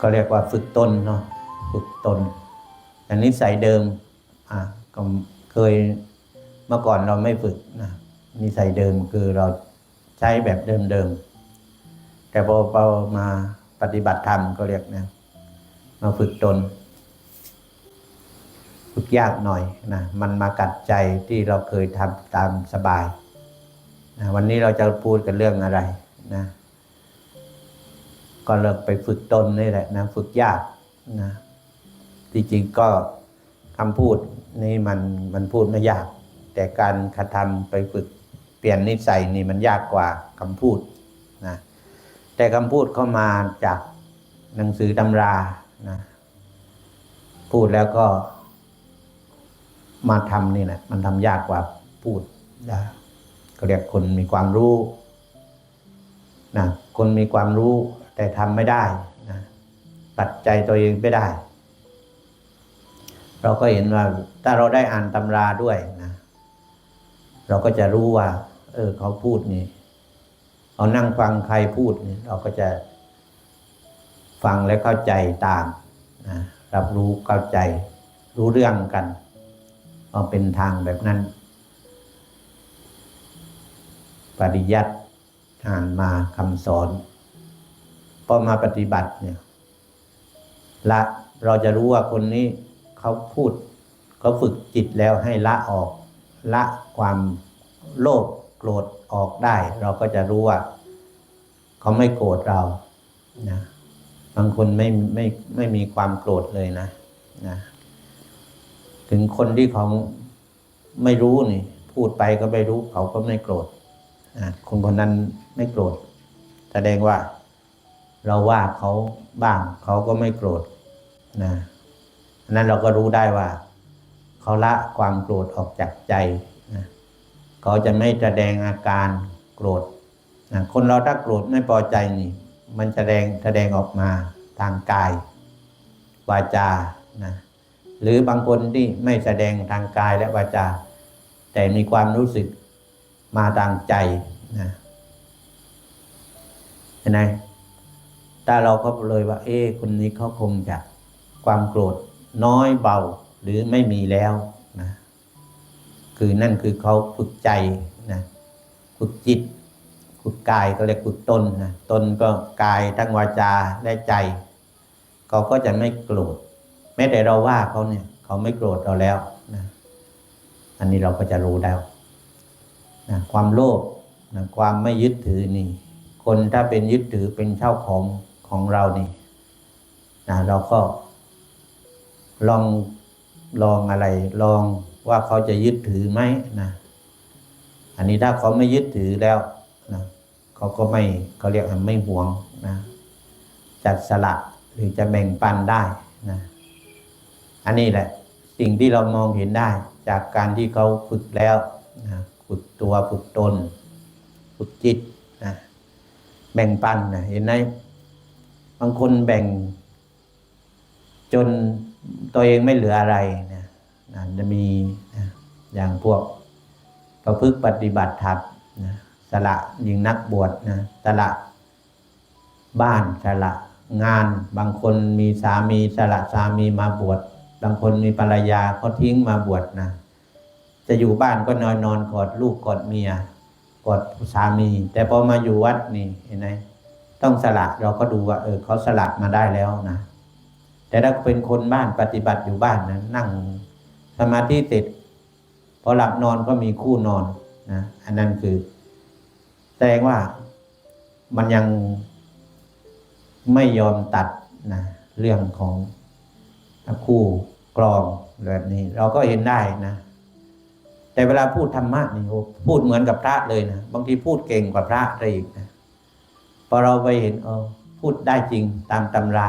ก็เรียกว่าฝึกตนเนาะฝึกตนอันนี้ใส่เดิมอะก็เคยเมื่อก่อนเราไม่ฝึกนะนิสัยเดิมคือเราใช้แบบเดิมๆแต่พอเรามาปฏิบัติธรรมก็เรียกนะมาฝึกตน ฝึกยากหน่อยนะมันมากัดใจที่เราเคยทำตามสบายนะวันนี้เราจะพูดกันเรื่องอะไรนะ ก็เลิกไปฝึกตนนี่แหละนะ ฝึกยากนะที่จริงก็คำพูดนี่มันมันพูดไม่ยาก แต่การกระทำไปฝึกเปลี่ยนนิสัยนี่มันยากกว่าคำพูดนะแต่คำพูดเข้ามาจากหนังสือตำรานะพูดแล้วก็มาทำนี่แหละมันทำยากกว่าพูดนะก็เรียกคนมีความรู้นะคนมีความรู้ แต่ทำไม่ได้นะตัดใจตัวเองไม่ได้ เราก็เห็นว่าถ้าเราได้อ่านตำราด้วยนะเราก็จะรู้ว่า เออ เขาพูดนี่เรานั่งฟังใครพูดนี่เราก็จะฟังและเข้าใจตามนะรับรู้เข้าใจ รู้เรื่องกันเอาเป็นทางแบบนั้น ปริยัติอ่านมาคำสอน พอมาปฏิบัติเนี่ยละเราจะรู้ว่าคนนี้เขาพูดเขาฝึกจิตแล้วให้ละออก ละความโลภโกรธออกได้ เราก็จะรู้ว่าเขาไม่โกรธเรานะบางคนไม่ไม่ไม่มีความโกรธเลยนะนะ ถึงคนที่เขาไม่รู้นี่ พูดไปก็ไม่รู้เขาก็ไม่โกรธอะคนคนนั้นไม่โกรธแสดงว่า เราว่าเขาบ้างเขาก็ไม่โกรธนะนั้นเราก็รู้ได้ว่าเขาละความโกรธออกจากใจนะเขาจะไม่แสดงอาการโกรธนะคนเราถ้าโกรธไม่พอใจนี่ มันแสดงแสดงออกมาทางกายวาจานะหรือบางคนที่ไม่แสดงทางกายและวาจา แต่มีความรู้สึกมาทางใจนะเห็นไหม ถ้าเราก็เลยว่า เอ๊คนนี้เขาคงจะความโกรธน้อยเบาหรือไม่มีแล้วนะคือนั่นคือเขาฝึกใจนะฝึกจิตฝึกกายก็เรียกฝึกตนนะตนก็กายทั้งวาจาและใจเขาก็จะไม่โกรธแม้แต่เราว่าเขาเนี่ย เขาไม่โกรธเราแล้วนะอันนี้เราก็จะรู้แล้วนะความโลภนะความไม่ยึดถือนี่ คนถ้าเป็นยึดถือเป็นเจ้าของ ของเรานี่นะเราก็ลองลองอะไร ลองว่าเขาจะยึดถือไหมนะอันนี้ถ้าเขาไม่ยึดถือแล้วนะเขาก็ไม่เขาเรียกไม่หวงนะจัดสละหรือจะแบ่งปันได้นะอันนี้แหละสิ่งที่เรามองเห็นได้ จากการที่เขาฝึกแล้วนะฝึกตัวฝึกตนฝึกจิตนะแบ่งปันนะเห็นไหม บางคนแบ่ง จนตัวเองไม่เหลืออะไรนะนะจะมีนะอย่างพวกประพฤติปฏิบัติธรรมนะสละยิงนักบวชนะสละบ้านสละงาน บางคนมีสามีสละสามีมาบวชบางคนมีภรรยาเขาทิ้งมาบวชนะจะอยู่บ้านก็นอนนอนกอดลูกกอดเมียกอดสามี แต่พอมาอยู่วัดนี่เห็นไหม ต้องสละเราก็ดูว่าเออเขาสละมาได้แล้วนะ แต่ถ้าเป็นคนบ้านปฏิบัติอยู่บ้านนะนั่งสมาธิติดพอหลับนอนก็มีคู่นอนนะอันนั้นคือแสดงว่ามันยังไม่ยอมตัดนะเรื่องของคู่กรองแบบนี้ เราก็เห็นได้นะ แต่เวลาพูดธรรมะนี่พูดเหมือนกับพระเลยนะบางทีพูดเก่งกว่าพระได้อีกนะ พอเราไปเห็นเออพูดได้จริงตามตำรา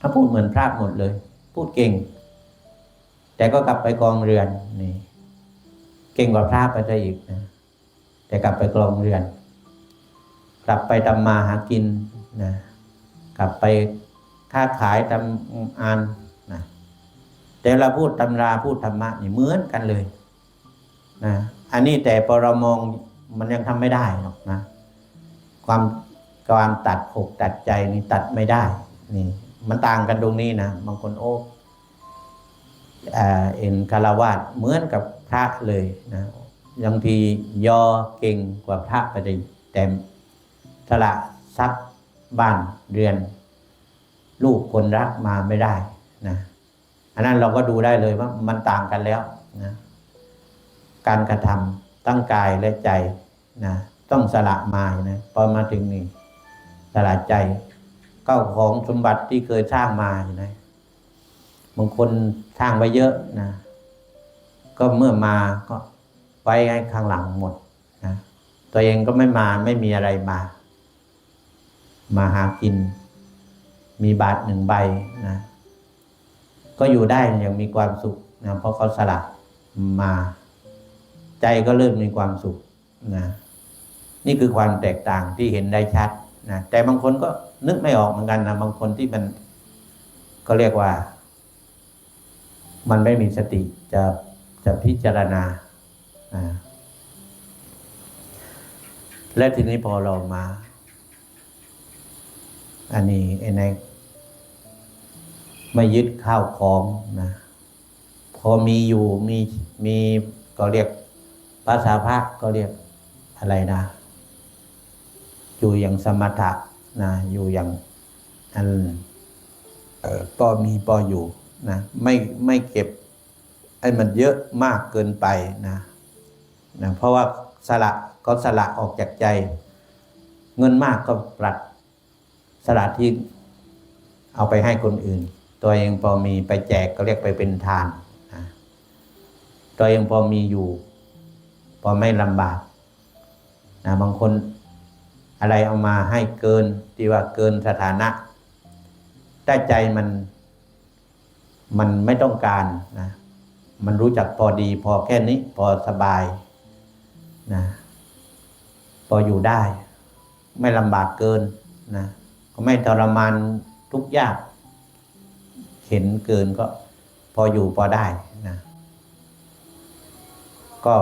ถ้าพูดเหมือนพระหมดเลย พูดเก่ง แต่ก็กลับไปกองเรือนนี่ เก่งกว่าพระไปได้อีกนะแต่กลับไปกองเรือน กลับไปทำมาหากินนะกลับไปค้าขายทำงานนะแต่เราพูดตำราพูดธรรมะนี่เหมือนกันเลยนะอันนี้แต่พอเรามองมันยังทำไม่ได้หรอกนะ ความความตัดอกตัดใจนี่ตัดไม่ได้ นี่ มันต่างกันตรงนี้นะบางคนโอ้อ่าเอ็นคารวาสเหมือนกับพระเลยนะบางทียอเก่งกว่าพระไปเลยแต่สละทรัพย์บ้านเรือน ลูกคนรักมาไม่ได้นะอันนั้นเราก็ดูได้เลยว่ามันต่างกันแล้วนะการกระทำตั้งกายและใจนะ ต้องสละมานะพอมาถึงนี่สละใจเก้าของสมบัติที่เคยสร้างมาเห็นะบางคนสร้างไว้เยอะนะก็เมื่อมาก็ไว้ให้ข้างหลังหมดนะตัวเองก็ไม่มาไม่มีอะไรมา มาหากิน มีบาทหนึ่งใบนะก็อยู่ได้อย่างมีความสุขนะเพราะเขาสละมา ใจก็เริ่มมีความสุขนะ นี่คือความแตกต่างที่เห็นได้ชัดนะแต่บางคนก็นึกไม่ออกเหมือนกันนะบางคนที่มันก็เรียกว่า มันไม่มีสติจะจะพิจารณาและทีนี้พอเรามา อันนี้ไอ้ในไม่ยึดข้าวของนะพอมีอยู่มีมีก็เรียกภาษาพระก็เรียกอะไรนะ อยู่อย่างสมถะนะอยู่อย่างอันเอ่อมีปออยู่นะไม่ไม่เก็บไอ้มันเยอะมากเกินไปนะนะเพราะว่าสละก็สละออกจากใจ เงินมากก็ปรัดสละที่เอาไปให้คนอื่น ตัวเองพอมีไปแจกก็เรียกไปเป็นทานนะตัวเองพอมีอยู่ พอไม่ลำบากนะบางคน อะไรเอามาให้เกินที่ว่าเกินสถานะแต่ใจมัน มันไม่ต้องการนะมันรู้จักพอดีพอแค่นี้ พอสบายนะพออยู่ได้ ไม่ลำบากเกินนะก็ไม่ทรมานทุกข์ยาก เห็นเกินก็พออยู่พอได้นะก็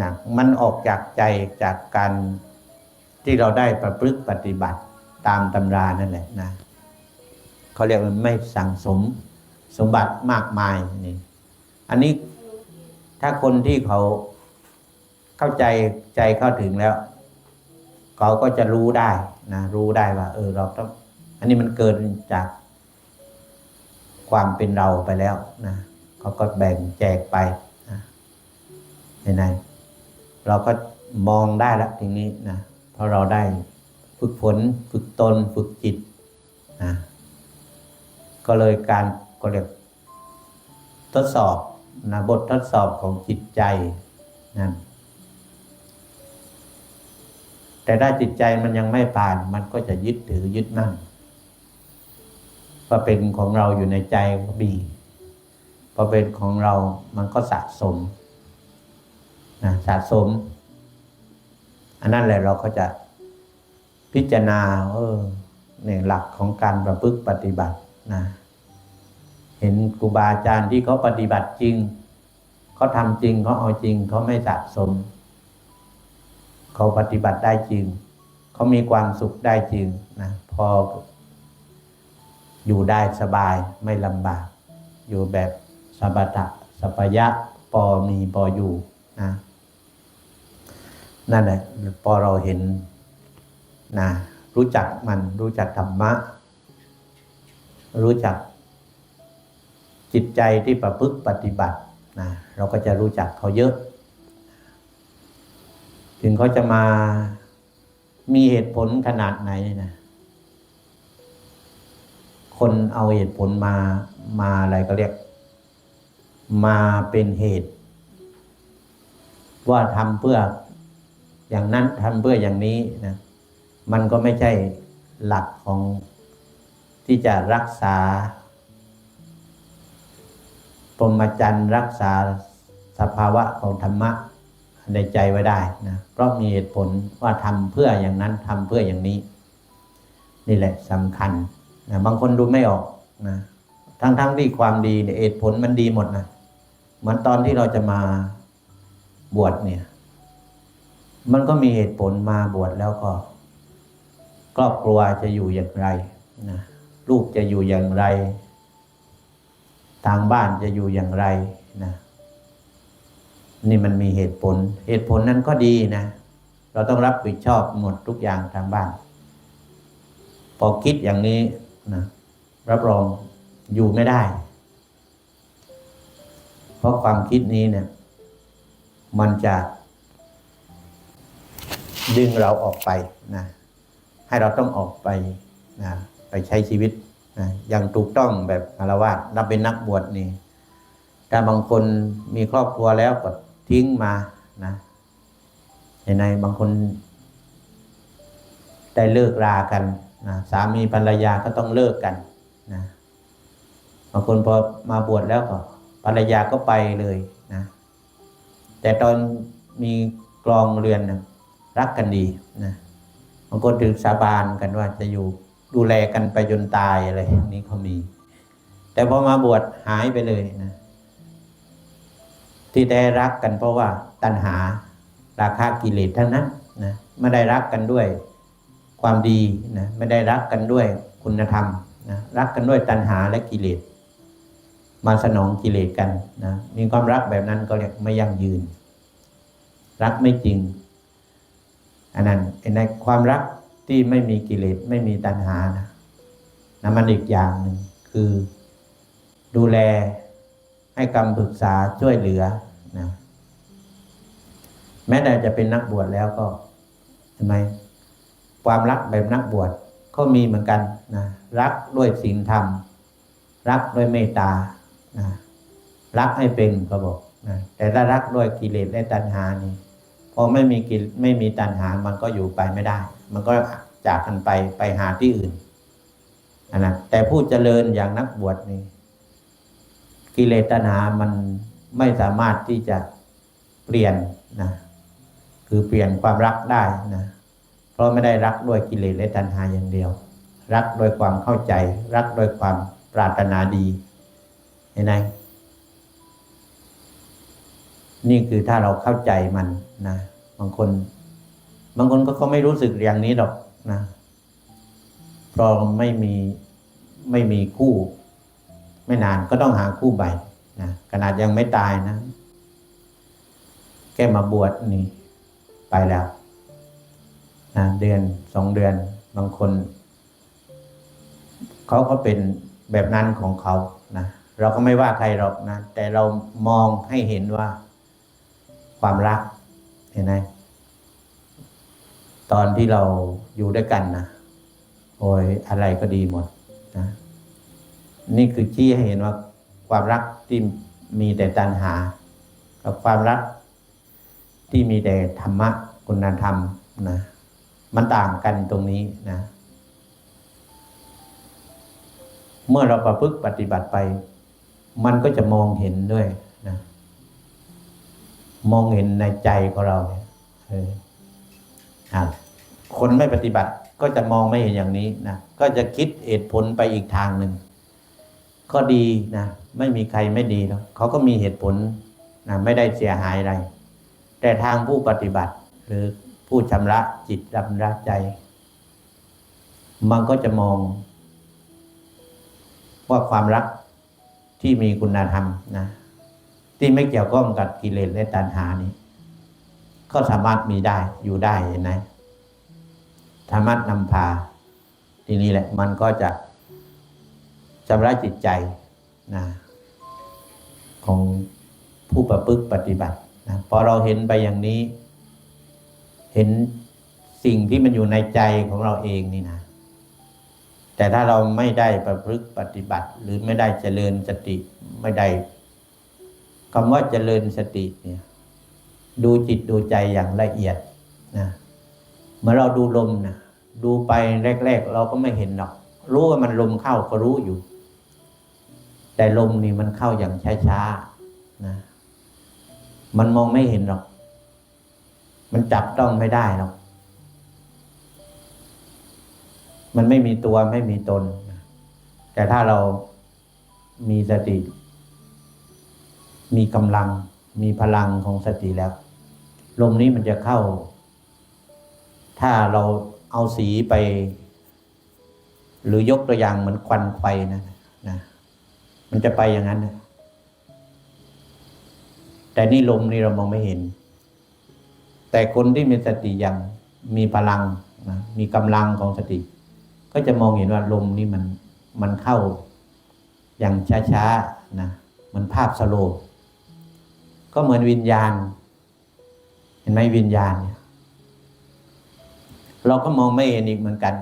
นะมันออกจากใจจากการ ที่เราได้ประพฤติปฏิบัติตามตำรานั่นแหละนะเขาเรียกว่าไม่สั่งสมสมบัติมากมายนี่ อันนี้ถ้าคนที่เขาเข้าใจใจเข้าถึงแล้ว เขาก็จะรู้ได้นะรู้ได้ว่า เออเราต้อง อันนี้มันเกินจากความเป็นเราไปแล้วนะเขาก็แบ่งแจกไปนะไหนเราก็มองได้แล้วทีนี้นะ เพราะเราได้ฝึกฝนฝึกตนฝึกจิตนะก็เลยการก็เรียกทดสอบนะบททดสอบของจิตใจนั่นแต่ถ้าจิตใจมันยังไม่ผ่าน มันก็จะยึดถือยึดมั่นว่าเป็นของเราอยู่ในใจก็บีพอเป็นของเรามันก็สะสมนะสะสม อันนั้นแหละเราก็จะพิจารณาเออเนี่ยหลักของการประพฤติปฏิบัตินะเห็นครูบาอาจารย์ที่เขาปฏิบัติจริงเขาทำจริงเขาเอาจริงเขาไม่สะสมเขาปฏิบัติได้จริง เขามีความสุขได้จริงนะพออยู่ได้สบายไม่ลำบาก อยู่แบบสบตะสัพยะปอมีปออยู่นะ นั่นแหละพอเราเห็นนะรู้จักมันรู้จักธรรมะ รู้จักจิตใจที่ประพฤติปฏิบัตินะเราก็จะรู้จักเขาเยอะ ถึงเขาจะมามีเหตุผลขนาดไหนนะ คนเอาเหตุผลมามาอะไรก็เรียก มาเป็นเหตุ ว่าทำเพื่อ อย่างนั้นทำเพื่ออย่างนี้นะมันก็ไม่ใช่หลักของที่จะรักษาปรมจันร์รักษาสภาวะของธรรมะในใจไว้ได้นะเพราะมีเหตุผลว่าทำเพื่ออย่างนั้นทำเพื่ออย่างนี้ นี่แหละสำคัญนะบางคนดูไม่ออกนะทั้งๆทที่ความดีเนี่ยเหตุผลมันดีหมดนะเหมือนตอนที่เราจะมาบวชเนี่ย มันก็มีเหตุผลมาบวชแล้วก็ครอบครัวจะอยู่อย่างไรนะลูกจะอยู่อย่างไร ทางบ้านจะอยู่อย่างไรนะนี่มันมีเหตุผล เหตุผลนั้นก็ดีนะ เราต้องรับผิดชอบหมดทุกอย่างทางบ้าน พอคิดอย่างนี้นะรับรองอยู่ไม่ได้ เพราะความคิดนี้เนี่ย มันจะ ดึงเราออกไปนะให้เราต้องออกไปนะไปใช้ชีวิตนะอย่างถูกต้องแบบคารวะเราเป็นนักบวชนี่ถ้าบางคนมีครอบครัวแล้วก็ทิ้งมานะในบางคน ได้เลิกรากันนะสามีภรรยาก็ต้องเลิกกันนะบางคนพอมาบวชแล้วก็ภรรยาก็ไปเลยนะ แต่ตอนมีกลองเรือนนะ รักกันดีนะบางคนถึงสาบานกันว่าจะอยู่ดูแลกันไปจนตายอะไรอย่างนี้เขามี แต่พอมาบวชหายไปเลยนะที่ได้รักกันเพราะว่าตัณหาราคากิเลสทั้งนั้นนะไม่ได้รักกันด้วยความดีนะไม่ได้รักกันด้วยคุณธรรมนะรักกันด้วยตัณหาและกิเลส มาสนองกิเลสกันนะมีความรักแบบนั้นก็เรียกไม่ยั่งยืน รักไม่จริง อันนั้นในความรักที่ไม่มีกิเลสไม่มีตัณหานะนะมันอีกอย่างหนึ่งคือดูแลให้คำปรึกษาช่วยเหลือนะแม้แต่จะเป็นนักบวชแล้วก็เห็นไหมความรักแบบนักบวชก็มีเหมือนกันนะรักด้วยศีลธรรม รักด้วยเมตตานะรักให้เป็นก็บอกนะแต่ถ้ารักด้วยกิเลสและตัณหานี่ พอไม่มีกิเลไม่มีตัณหา มันก็อยู่ไปไม่ได้ มันก็จากกันไปไปหาที่อื่นนะแต่ผู้เจริญอย่างนักบวชนี่กิเลสตัณหามันไม่สามารถที่จะเปลี่ยนนะคือเปลี่ยนความรักได้นะเพราะไม่ได้รักด้วยกิเลสและตัณหาอย่างเดียว รักโดยความเข้าใจ รักโดยความปรารถนาดีเห็นไหม นี่คือถ้าเราเข้าใจมันนะบางคน บางคนก็เขาไม่รู้สึกอย่างนี้หรอกนะเพราะไม่มีไม่มีคู่ ไม่นานก็ต้องหาคู่ใหม่นะขนาดยังไม่ตายนะ แค่มาบวชนี่ไปแล้วนะเดือนสองเดือน บางคน เขาก็เป็นแบบนั้นของเขานะเราก็ไม่ว่าใครหรอกนะ แต่เรามองให้เห็นว่า ความรักเห็นไหมตอนที่เราอยู่ด้วยกันนะโอ้ยอะไรก็ดีหมดนะนี่คือชี้ให้เห็นว่าความรักที่มีแต่ตัณหา กับความรักที่มีแต่ธรรมะคุณธรรมนะมันต่างกันตรงนี้นะ เมื่อเราประพฤติปฏิบัติไป มันก็จะมองเห็นด้วยนะ มองเห็นในใจของเราเนี่ยคนไม่ปฏิบัติก็จะมองไม่เห็นอย่างนี้นะก็จะคิดเหตุผลไปอีกทางหนึ่งก็ดีนะไม่มีใครไม่ดีหรอกเขาก็มีเหตุผลนะไม่ได้เสียหายอะไร แต่ทางผู้ปฏิบัติ หรือผู้ชำระจิตดำระใจ มันก็จะมอง ว่าความรักที่มีคุณธรรมนะ ที่ไม่เกี่ยวข้องกับกิเลสและตัณหานี้ ก็สามารถมีได้อยู่ได้เห็นไหมสามารถนำพา ทีนี้แหละ มันก็จะชำระจิตใจนะของผู้ประพฤติปฏิบัตินะพอเราเห็นไปอย่างนี้ เห็นสิ่งที่มันอยู่ในใจของเราเองนี่นะ แต่ถ้าเราไม่ได้ประพฤติปฏิบัติ หรือไม่ได้เจริญสติไม่ได้ คำว่าเจริญสติเนี่ย ดูจิตดูใจอย่างละเอียดนะเมื่อเราดูลมนะดูไปแรก ๆ เราก็ไม่เห็นหรอก รู้ว่ามันลมเข้าก็รู้อยู่ แต่ลมนี่มันเข้าอย่างช้าๆนะมันมองไม่เห็นหรอก มันจับต้องไม่ได้หรอก มันไม่มีตัวไม่มีตน แต่ถ้าเรามีสติ มีกำลังมีพลังของสติแล้ว ลมนี้มันจะเข้า ถ้าเราเอาสีไป หรือยกตัวอย่างเหมือนควันไฟนะนะมันจะไปอย่างนั้นนะแต่นี่ลมนี่เรามองไม่เห็น แต่คนที่มีสติอย่างมีพลังนะมีกำลังของสติ ก็จะมองเห็นว่าลมนี่มันมันเข้าอย่างช้าๆนะมันภาพสโลว์ ก็เหมือนวิญญาณ เห็นไหมวิญญาณเนี่ยเราก็มองไม่เห็นอีกเหมือนกัน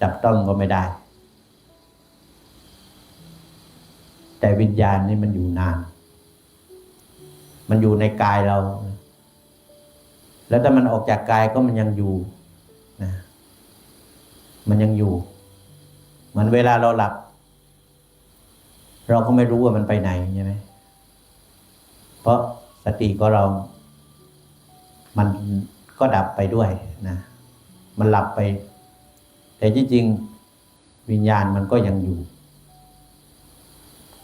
จับต้องก็ไม่ได้ แต่วิญญาณนี่มันอยู่นาน มันอยู่ในกายเรา แล้วถ้ามันออกจากกายก็มันยังอยู่นะมันยังอยู่ เหมือนเวลาเราหลับ เราก็ไม่รู้ว่ามันไปไหนใช่ไหม เพราะสติก็เรา มันก็ดับไปด้วยนะ มันหลับไป แต่ที่จริงวิญญาณมันก็ยังอยู่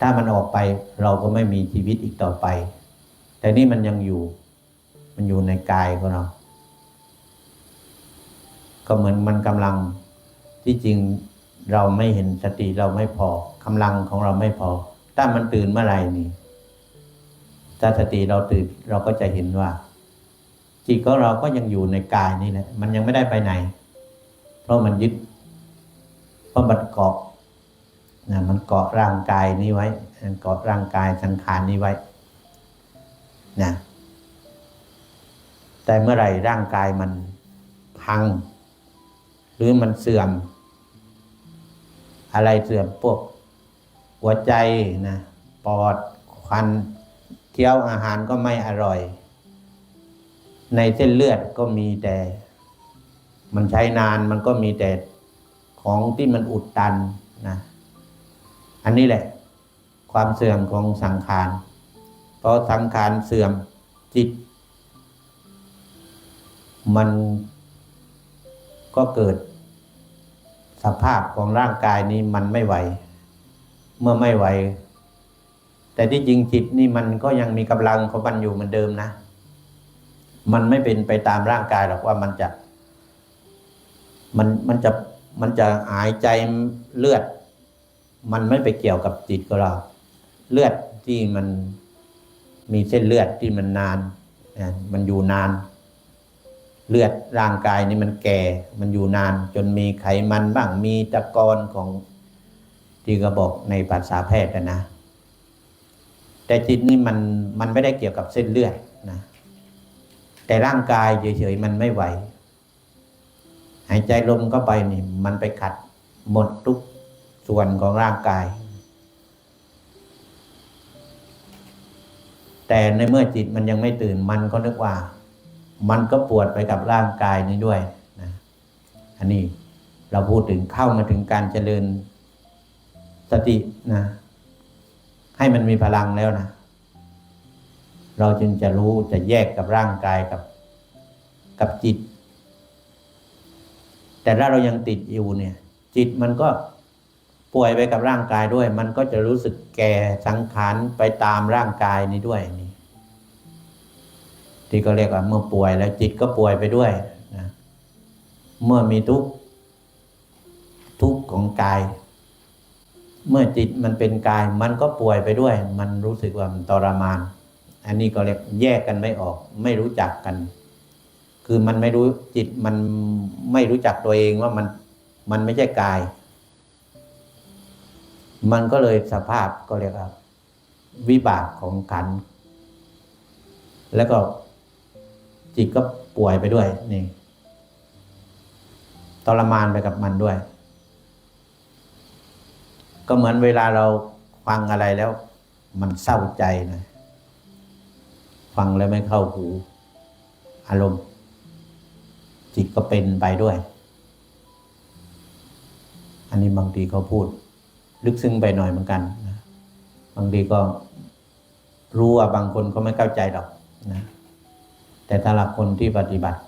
ถ้ามันออกไปเราก็ไม่มีชีวิตอีกต่อไป แต่นี่มันยังอยู่ มันอยู่ในกายของเรา ก็เหมือนมันกำลังที่จริงเราไม่เห็นสติเราไม่พอกำลังของเราไม่พอ ถ้ามันตื่นเมื่อไหร่นี่ ถ้าสติเราตื่นเราก็จะเห็นว่า จิตของเราก็ยังอยู่ในกายนี่แหละมันยังไม่ได้ไปไหน เพราะมันยึดเพราะมันเกาะนะมันเกาะร่างกายนี้ไว้มันเกาะร่างกายสังขารนี้ไว้นะแต่เมื่อไหร่ร่างกายมันพัง หรือมันเสื่อม อะไรเสื่อมพวกหัวใจนะปอดควัน คี้ยวอาหารก็ไม่อร่อย ในเส้นเลือดก็มีแต่ มันใช้นานมันก็มีแต่ของที่มันอุดตันนะ อันนี้แหละ ความเสื่อมของสังขารเพราะสังขารเสื่อมจิต มันก็เกิด สภาพของร่างกายนี้มันไม่ไหว เมื่อไม่ไหว แต่ที่จริงจิตนี่มันก็ยังมีกำลังของมันอยู่เหมือนเดิมนะ มันไม่เป็นไปตามร่างกายหรอกว่ามันจะ มันมันจะมันจะหายใจเลือด มันไม่ไปเกี่ยวกับจิตของเรา เลือดที่มันมีเส้นเลือดที่มันนานนะมันอยู่นาน เลือดร่างกายนี่มันแก่ มันอยู่นาน จนมีไขมันบ้างมีตะกอนของที่ก็บอกในภาษาแพทย์นะ แต่จิตนี่มันมันไม่ได้เกี่ยวกับเส้นเลือดนะแต่ร่างกายเฉยๆมันไม่ไหว หายใจลมเข้าไปนี่ มันไปขัดหมดทุกส่วนของร่างกาย แต่ในเมื่อจิตมันยังไม่ตื่นมันก็นึกว่า มันก็ปวดไปกับร่างกายนี้ด้วยนะอันนี้เราพูดถึงเข้ามาถึงการเจริญสตินะ ให้มันมีพลังแล้วนะ เราจึงจะรู้จะแยกกับร่างกายกับกับจิต แต่ถ้าเรายังติดอยู่เนี่ย จิตมันก็ป่วยไปกับร่างกายด้วย มันก็จะรู้สึกแก่สังขารไปตามร่างกายนี้ด้วยนี่ที่ก็เรียกว่าเมื่อป่วยแล้วจิตก็ป่วยไปด้วยนะเมื่อมีทุกข์ทุกข์ของกาย เมื่อจิตมันเป็นกายมันก็ป่วยไปด้วย มันรู้สึกว่ามันทรมาน อันนี้ก็เรียกแยกกันไม่ออก ไม่รู้จักกัน คือมันไม่รู้จิตมันไม่รู้จักตัวเองว่ามันมันไม่ใช่กาย มันก็เลยสภาพก็เรียกว่าวิบากของขัน แล้วก็จิตก็ป่วยไปด้วยนี่ทรมานไปกับมันด้วย ก็เหมือนเวลาเราฟังอะไรแล้ว มันเศร้าใจนะ ฟังแล้วไม่เข้าหู อารมณ์จิตก็เป็นไปด้วย อันนี้บางทีเขาพูด ลึกซึ้งไปหน่อยเหมือนกันนะบางทีก็รู้ว่าบางคนก็ไม่เข้าใจหรอกนะแต่ถ้าละคนที่ปฏิบัติ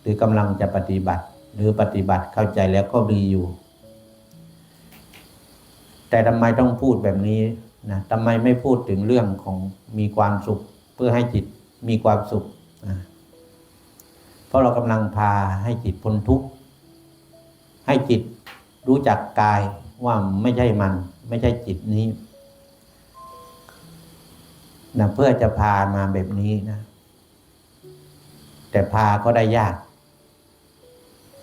หรือกำลังจะปฏิบัติ หรือปฏิบัติเข้าใจแล้วก็ดีอยู่ แต่ทำไมต้องพูดแบบนี้นะทำไมไม่พูดถึงเรื่องของมีความสุข เพื่อให้จิตมีความสุขนะเพราะเรากำลังพาให้จิตพ้นทุกข์ให้จิตรู้จักกายว่าไม่ใช่มัน ไม่ใช่จิตนี้นะเพื่อจะพามาแบบนี้นะ แต่พาก็ได้ยาก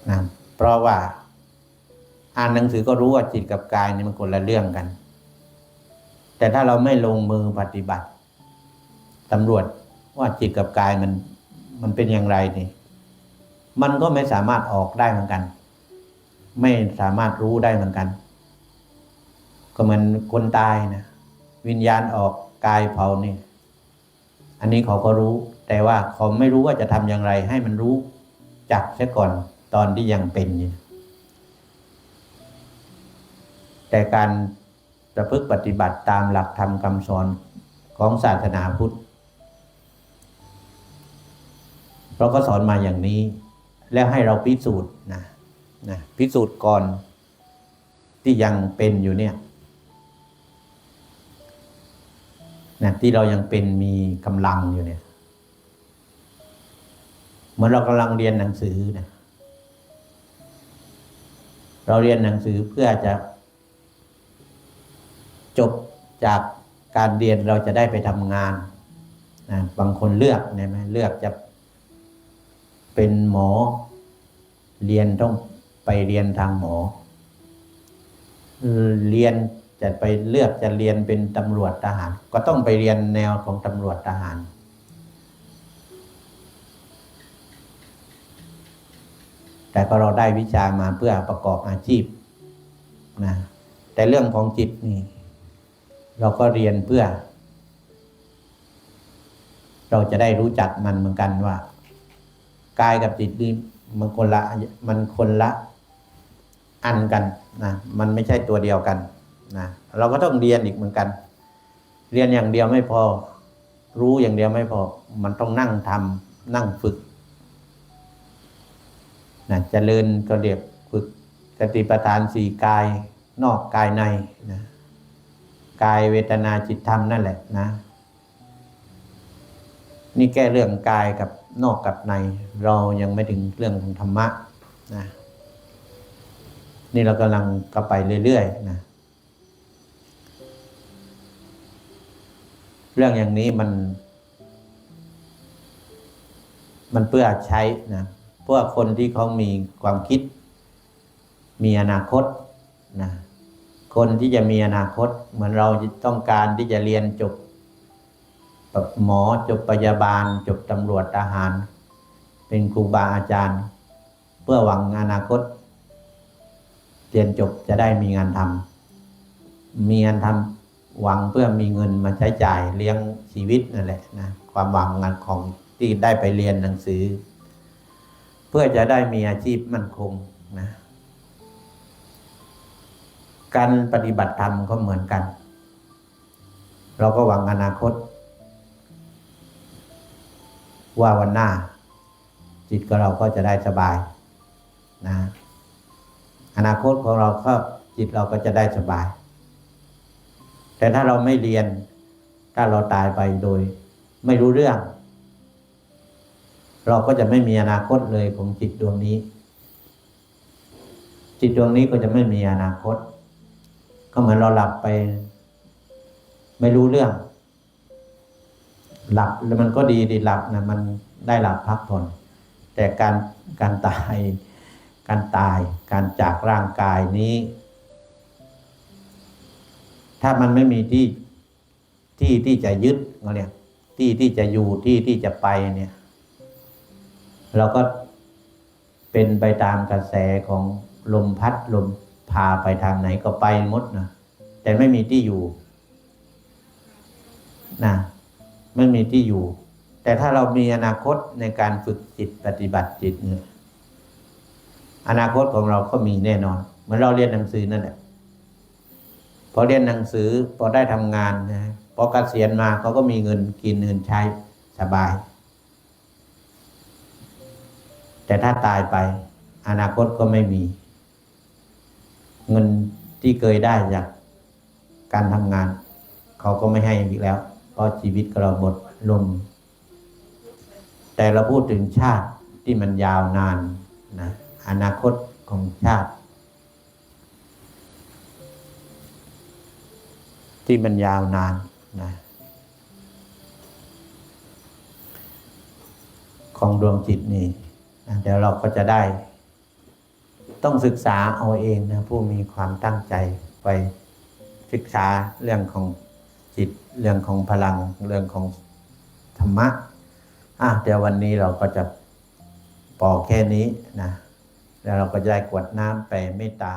นะเพราะว่า อ่านหนังสือก็รู้ว่าจิตกับกายนี่มันคนละเรื่องกัน แต่ถ้าเราไม่ลงมือปฏิบัติตำรวจว่าจิตกับกายมัน มันเป็นอย่างไรนี่ มันก็ไม่สามารถออกได้เหมือนกัน ไม่สามารถรู้ได้เหมือนกัน ก็เหมือนคนตายนะวิญญาณออกกายเผานี่ อันนี้เขาก็รู้ แต่ว่าเขาไม่รู้ว่าจะทำอย่างไร ให้มันรู้จักเสียก่อนตอนที่ยังเป็นอยู่ แต่การประพฤติปฏิบัติตามหลักธรรมคำสอนของศาสนาพุทธเราก็สอนมาอย่างนี้ แล้วให้เราพิสูจน์นะนะพิสูจน์ก่อนที่ยังเป็นอยู่เนี่ยนะที่เรายังเป็นมีกำลังอยู่เนี่ยเหมือนเรากำลังเรียนหนังสือนะเราเรียนหนังสือเพื่อจะ จบจากการเรียนเราจะได้ไปทำงานนะบางคนเลือกเนี่ไหมเลือกจะเป็นหมอ เรียนต้องไปเรียนทางหมอ เรียนจะไปเลือกจะเรียนเป็นตำรวจทหาร ก็ต้องไปเรียนแนวของตำรวจทหาร แต่ก็เราได้วิชามาเพื่อประกอบอาชีพนะแต่เรื่องของจิตนี่ เราก็เรียนเพื่อ เราจะได้รู้จักมันเหมือนกันว่ากายกับจิตนี่มันคนละ มันคนละ อันกันนะมันไม่ใช่ตัวเดียวกันนะเราก็ต้องเรียนอีกเหมือนกัน เรียนอย่างเดียวไม่พอ รู้อย่างเดียวไม่พอ มันต้องนั่งทำนั่งฝึกนะเจริญก็เรียกฝึกสติปัฏฐานสี่กาย นอกกายในนะ กายเวทนาจิตธรรมนั่นแหละนะ นี่แก้เรื่องกายกับนอกกับใน เรายังไม่ถึงเรื่องของธรรมะนะนี่เรากำลังก็ไปเรื่อยๆนะเรื่องอย่างนี้มัน มันเพื่อใช้นะเพื่อคนที่เขามีความคิด มีอนาคตนะ คนที่จะมีอนาคต เหมือนเราต้องการที่จะเรียนจบหมอจบพยาบาล จบตำรวจทหาร เป็นครูบาอาจารย์ เพื่อหวังอนาคต เรียนจบจะได้มีงานทำมีงานทำหวังเพื่อมีเงินมาใช้จ่ายเลี้ยงชีวิตนั่นแหละนะความหวังงานของที่ได้ไปเรียนหนังสือ เพื่อจะได้มีอาชีพมั่นคงนะ การปฏิบัติธรรมก็เหมือนกัน เราก็หวังอนาคต ว่าวันหน้า จิตของเราก็จะได้สบายนะอนาคตของเราก็จิตเราก็จะได้สบาย แต่ถ้าเราไม่เรียน ถ้าเราตายไปโดย ไม่รู้เรื่อง เราก็จะไม่มีอนาคตเลยของจิตดวงนี้ จิตดวงนี้ก็จะไม่มีอนาคต ก็เหมือนเราหลับไป ไม่รู้เรื่อง หลับแล้วมันก็ดีดีหลับนะมันได้หลับพักผ่อนแต่การการตายการตายการจากร่างกายนี้ ถ้ามันไม่มีที่ที่ที่จะยึดเราเนี่ยที่ที่จะอยู่ที่ที่จะไปเนี่ย เราก็เป็นไปตามกระแสของลมพัดลม พาไปทางไหนก็ไปหมดนะแต่ไม่มีที่อยู่นะไม่มีที่อยู่ แต่ถ้าเรามีอนาคตในการฝึกจิตปฏิบัติจิตเนี่ยอนาคตของเราก็มีแน่นอน เหมือนเราเรียนหนังสือนั่นแหละพอเรียนหนังสือพอได้ทำงานนะพอเกษียณมาเขาก็มีเงินกินเงินใช้สบาย แต่ถ้าตายไป อนาคตก็ไม่มี เงินที่เคยได้จากการทำงาน เขาก็ไม่ให้อีกแล้ว เพราะชีวิตเราหมดลมแต่เราพูดถึงชาติที่มันยาวนานนะอนาคตของชาติ ที่มันยาวนานนะของดวงจิตนี่เดี๋ยวเราก็จะได้ ต้องศึกษาเอาเองนะผู้มีความตั้งใจไปศึกษาเรื่องของจิตเรื่องของพลังเรื่องของธรรมะอะเดี๋ยววันนี้เราก็จะปอแค่นี้นะแล้วเราก็จะได้กวดน้ำไปเมตตา